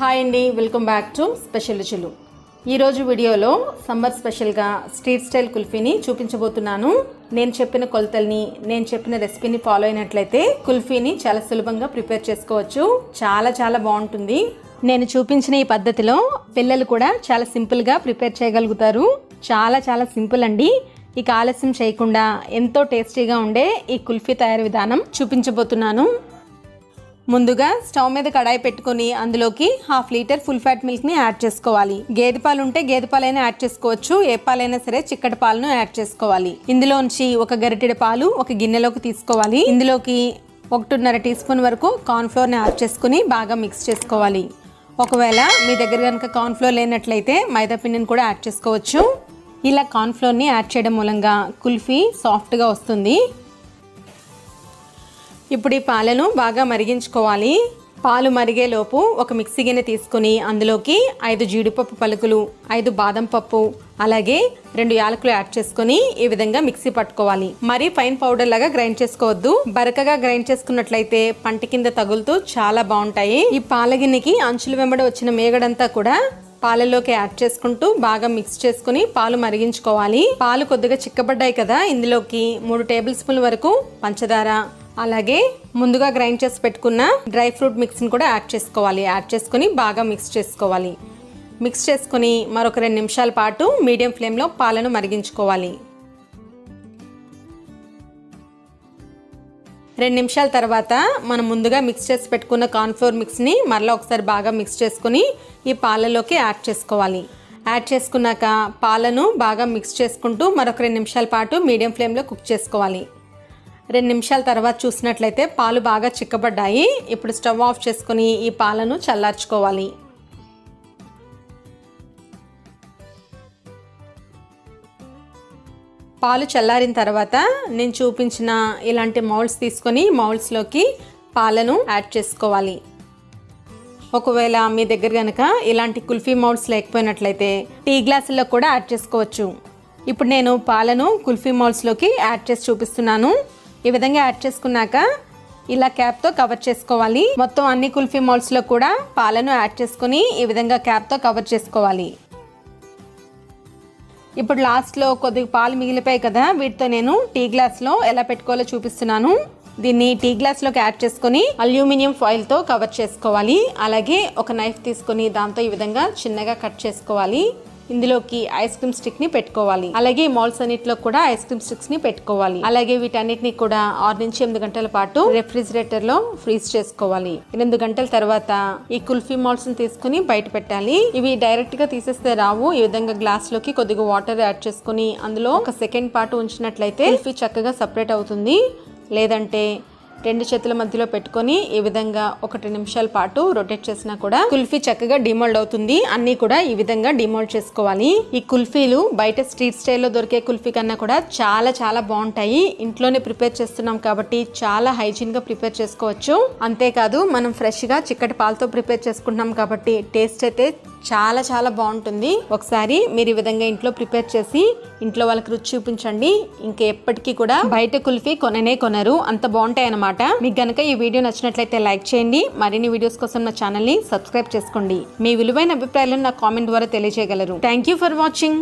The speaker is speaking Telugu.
హాయ్ అండి వెల్కమ్ బ్యాక్ టు స్పెషల్ రుచులు ఈరోజు వీడియోలో సమ్మర్ స్పెషల్గా స్ట్రీట్ స్టైల్ కుల్ఫీని చూపించబోతున్నాను. నేను చెప్పిన కొలతల్ని నేను చెప్పిన రెసిపీని ఫాలో అయినట్లయితే కుల్ఫీని చాలా సులభంగా ప్రిపేర్ చేసుకోవచ్చు. చాలా చాలా బాగుంటుంది. నేను చూపించిన ఈ పద్ధతిలో పిల్లలు కూడా చాలా సింపుల్గా ప్రిపేర్ చేయగలుగుతారు. చాలా చాలా సింపుల్ అండి. ఇక ఆలస్యం చేయకుండా ఎంతో టేస్టీగా ఉండే ఈ కుల్ఫీ తయారీ విధానం చూపించబోతున్నాను. ముందుగా స్టవ్ మీద కడాయి పెట్టుకొని అందులోకి హాఫ్ లీటర్ ఫుల్ ఫ్యాట్ మిల్క్ని యాడ్ చేసుకోవాలి. గేదె పాలు ఉంటే గేదె పాలైనా యాడ్ చేసుకోవచ్చు. ఏ పాలైనా సరే చిక్కటి పాలను యాడ్ చేసుకోవాలి. ఇందులోంచి ఒక గరిటెడ పాలు ఒక గిన్నెలోకి తీసుకోవాలి. ఇందులోకి ఒకటిన్నర టీ స్పూన్ వరకు కార్న్ఫ్లోర్ని యాడ్ చేసుకుని బాగా మిక్స్ చేసుకోవాలి. ఒకవేళ మీ దగ్గర కనుక కార్న్ ఫ్లోర్ లేనట్లయితే మైదా పిండిని కూడా యాడ్ చేసుకోవచ్చు. ఇలా కార్న్ ఫ్లోర్ని యాడ్ చేయడం మూలంగా కుల్ఫీ సాఫ్ట్గా వస్తుంది. ఇప్పుడు ఈ పాలను బాగా మరిగించుకోవాలి. పాలు మరిగేలోపు ఒక మిక్సీ గిన్నె తీసుకుని అందులోకి ఐదు జీడిపప్పు పలుకులు ఐదు బాదం పప్పు అలాగే రెండు యాలకులు యాడ్ చేసుకొని ఈ విధంగా మిక్సీ పట్టుకోవాలి. మరీ ఫైన్ పౌడర్ లాగా గ్రైండ్ చేసుకోవద్దు. బరకగా గ్రైండ్ చేసుకున్నట్లయితే పంట కింద తగులుతూ చాలా బాగుంటాయి. ఈ పాల గిన్నెకి అంచులు వెంబడి వచ్చిన మేగడంతా కూడా పాలలోకి యాడ్ చేసుకుంటూ బాగా మిక్స్ చేసుకుని పాలు మరిగించుకోవాలి. పాలు కొద్దిగా చిక్కబడ్డాయి కదా ఇందులోకి మూడు టేబుల్ స్పూన్ల వరకు పంచదార అలాగే ముందుగా గ్రైండ్ చేసి పెట్టుకున్న డ్రై ఫ్రూట్ మిక్స్ని కూడా యాడ్ చేసుకోవాలి. యాడ్ చేసుకొని బాగా మిక్స్ చేసుకోవాలి. మిక్స్ చేసుకొని మరొక రెండు నిమిషాల పాటు మీడియం ఫ్లేమ్లో పాలను మరిగించుకోవాలి. రెండు నిమిషాల తర్వాత మనం ముందుగా మిక్స్ చేసి పెట్టుకున్న కార్న్ఫ్లోర్ మిక్స్ని మరలా ఒకసారి బాగా మిక్స్ చేసుకుని ఈ పాలలోకి యాడ్ చేసుకోవాలి. యాడ్ చేసుకున్నాక పాలను బాగా మిక్స్ చేసుకుంటూ మరొక రెండు నిమిషాల పాటు మీడియం ఫ్లేమ్లో కుక్ చేసుకోవాలి. రెండు నిమిషాల తర్వాత చూసినట్లయితే పాలు బాగా చిక్కబడ్డాయి. ఇప్పుడు స్టవ్ ఆఫ్ చేసుకుని ఈ పాలను చల్లార్చుకోవాలి. పాలు చల్లారిన తర్వాత నేను చూపించిన ఇలాంటి మౌల్స్ తీసుకొని మౌల్స్లోకి పాలను యాడ్ చేసుకోవాలి. ఒకవేళ మీ దగ్గర కనుక ఇలాంటి కుల్ఫీ మౌల్స్ లేకపోయినట్లయితే టీ గ్లాసుల్లో కూడా యాడ్ చేసుకోవచ్చు. ఇప్పుడు నేను పాలను కుల్ఫీ మౌల్స్లోకి యాడ్ చేసి చూపిస్తున్నాను. ఈ విధంగా యాడ్ చేసుకున్నాక ఇలా క్యాప్తో కవర్ చేసుకోవాలి. మొత్తం అన్ని కుల్ఫీ మాల్స్లో కూడా పాలను యాడ్ చేసుకొని ఈ విధంగా క్యాప్తో కవర్ చేసుకోవాలి. ఇప్పుడు లాస్ట్లో కొద్దిగా పాలు మిగిలిపోయాయి కదా వీటితో నేను టీ గ్లాస్లో ఎలా పెట్టుకోవాలో చూపిస్తున్నాను. దీన్ని టీ గ్లాస్లోకి యాడ్ చేసుకొని అల్యూమినియం ఫాయిల్తో కవర్ చేసుకోవాలి. అలాగే ఒక నైఫ్ తీసుకొని దాంతో ఈ విధంగా చిన్నగా కట్ చేసుకోవాలి. ఇందులోకి ఐస్ క్రీమ్ స్టిక్ని పెట్టుకోవాలి. అలాగే మాల్స్ అన్నిటిలో కూడా ఐస్ క్రీమ్ స్టిక్స్ని పెట్టుకోవాలి. అలాగే వీటన్నిటిని కూడా ఆరు నుంచి ఎనిమిది గంటల పాటు రెఫ్రిజిరేటర్లో ఫ్రీజ్ చేసుకోవాలి. ఎనిమిది గంటల తర్వాత ఈ కుల్ఫీ మాల్స్ని తీసుకుని బయట పెట్టాలి. ఇవి డైరెక్ట్గా తీసేస్తే రావు. ఈ విధంగా గ్లాస్లోకి కొద్దిగా వాటర్ యాడ్ చేసుకుని అందులో ఒక సెకండ్ పాటు ఉంచినట్లయితే కుల్ఫీ చక్కగా సపరేట్ అవుతుంది. లేదంటే రెండు చేతుల మధ్యలో పెట్టుకొని ఈ విధంగా ఒకటి నిమిషాల పాటు రొటేట్ చేసినా కూడా కుల్ఫీ చక్కగా డిమోల్డ్ అవుతుంది. అన్ని కూడా ఈ విధంగా డిమోల్డ్ చేసుకోవాలి. ఈ కుల్ఫీలు బయట స్ట్రీట్ స్టైల్లో దొరికే కుల్ఫీ కన్నా కూడా చాలా చాలా బాగుంటాయి. ఇంట్లోనే ప్రిపేర్ చేస్తున్నాం కాబట్టి చాలా హైజీన్గా ప్రిపేర్ చేసుకోవచ్చు. అంతేకాదు మనం ఫ్రెష్గా చిక్కటి పాలతో ప్రిపేర్ చేసుకుంటున్నాం కాబట్టి టేస్ట్ అయితే చాలా చాలా బాగుంటుంది. ఒకసారి మీరు ఈ విధంగా ఇంట్లో ప్రిపేర్ చేసి ఇంట్లో వాళ్ళకి రుచి చూపించండి. ఇంకా ఎప్పటికీ కూడా బయట కుల్ఫీ కొననే కొనరు. అంత బాగుంటాయి అనమాట మీకు గనక ఈ వీడియో నచ్చినట్లయితే లైక్ చేయండి. మరిన్ని వీడియోస్ కోసం నా ఛానల్ని సబ్స్క్రైబ్ చేసుకోండి. మీ విలువైన అభిప్రాయాలను నా కామెంట్ ద్వారా తెలియజేయగలరు. Thank you for watching.